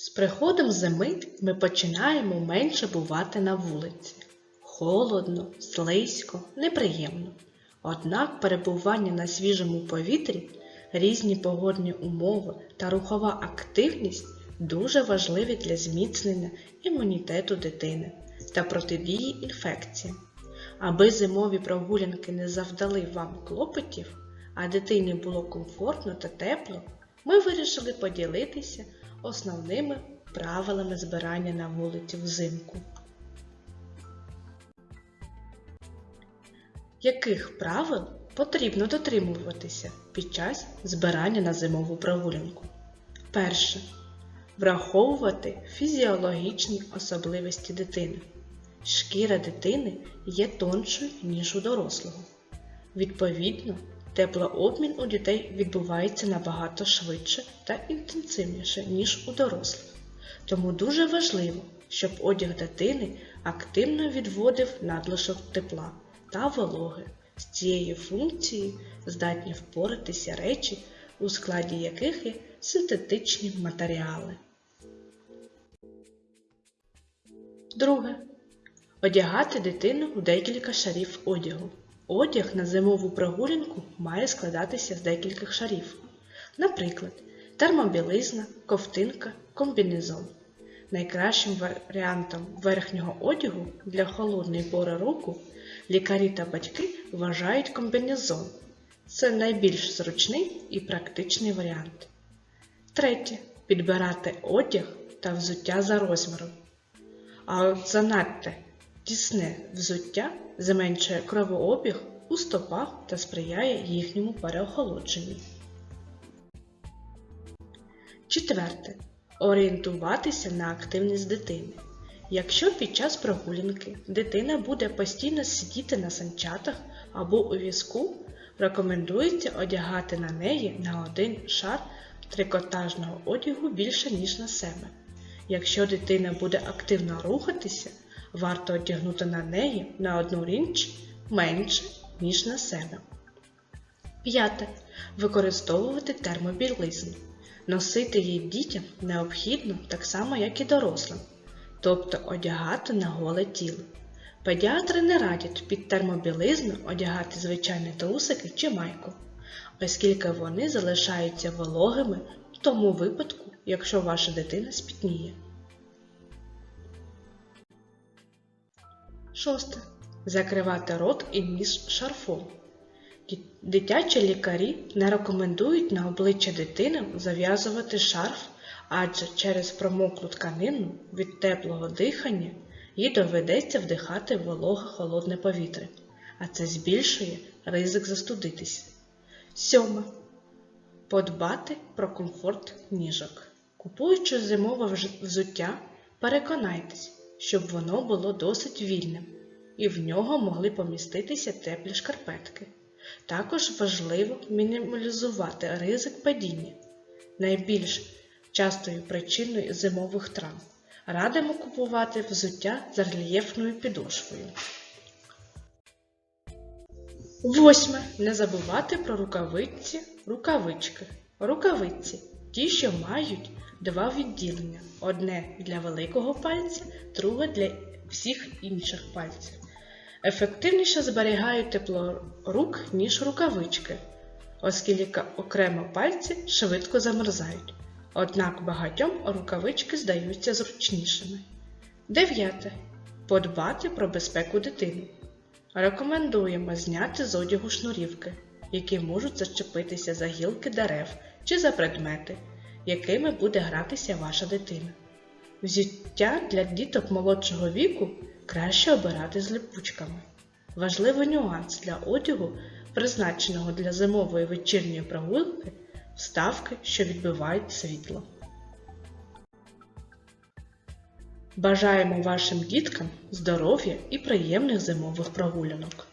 З приходом зими ми починаємо менше бувати на вулиці. Холодно, слизько, неприємно. Однак перебування на свіжому повітрі, різні погодні умови та рухова активність дуже важливі для зміцнення імунітету дитини та протидії інфекціям. Аби зимові прогулянки не завдали вам клопотів, а дитині було комфортно та тепло, ми вирішили поділитися основними правилами збирання на вулиці взимку. Яких правил потрібно дотримуватися під час збирання на зимову прогулянку? Перше. Враховувати фізіологічні особливості дитини. Шкіра дитини є тоншою, ніж у дорослого. Відповідно, теплообмін у дітей відбувається набагато швидше та інтенсивніше, ніж у дорослих. Тому дуже важливо, щоб одяг дитини активно відводив надлишок тепла та вологи. З цією функцією здатні впоратися речі, у складі яких є синтетичні матеріали. Друге. Одягати дитину у декілька шарів одягу. Одяг на зимову прогулянку має складатися з декількох шарів. Наприклад, термобілизна, ковтинка, комбінезон. Найкращим варіантом верхнього одягу для холодної пори року лікарі та батьки вважають комбінезон. Це найбільш зручний і практичний варіант. Третє. Підбирати одяг та взуття за розміром. А от занадто тісне взуття зменшує кровообіг у стопах та сприяє їхньому переохолодженню. Четверте. Орієнтуватися на активність дитини. Якщо під час прогулянки дитина буде постійно сидіти на санчатах або у візку, рекомендується одягати на неї на один шар трикотажного одягу більше, ніж на себе. Якщо дитина буде активно рухатися, варто одягнути на неї на одну річ менше, ніж на себе. П'яте. Використовувати термобілизну. Носити її дітям необхідно так само, як і дорослим, тобто одягати на голе тіло. Педіатри не радять під термобілизну одягати звичайні трусики чи майку, оскільки вони залишаються вологими в тому випадку, якщо ваша дитина спітніє. Шосте. Закривати рот і ніс шарфом. Дитячі лікарі не рекомендують на обличчя дитини зав'язувати шарф, адже через промоклу тканину від теплого дихання їй доведеться вдихати вологе холодне повітря, а це збільшує ризик застудитися. Сьоме. Подбати про комфорт ніжок. Купуючи зимове взуття, переконайтесь, щоб воно було досить вільним і в нього могли поміститися теплі шкарпетки. Також важливо мінімалізувати ризик падіння. Найбільш частою причиною зимових травм радимо купувати взуття з рельєфною підошвою. Восьме. Не забувати про рукавиці, рукавички. Рукавиці ті, що мають два відділення: одне для великого пальця, друге для всіх інших пальців. Ефективніше зберігають тепло рук, ніж рукавички, оскільки окремо пальці швидко замерзають. Однак багатьом рукавички здаються зручнішими. Дев'яте. Подбати про безпеку дитини. Рекомендуємо зняти з одягу шнурівки, які можуть зачепитися за гілки дерев чи за предмети, якими буде гратися ваша дитина. Взуття для діток молодшого віку краще обирати з липучками. Важливий нюанс для одягу, призначеного для зимової вечірньої прогулки, вставки, що відбивають світло. Бажаємо вашим діткам здоров'я і приємних зимових прогулянок!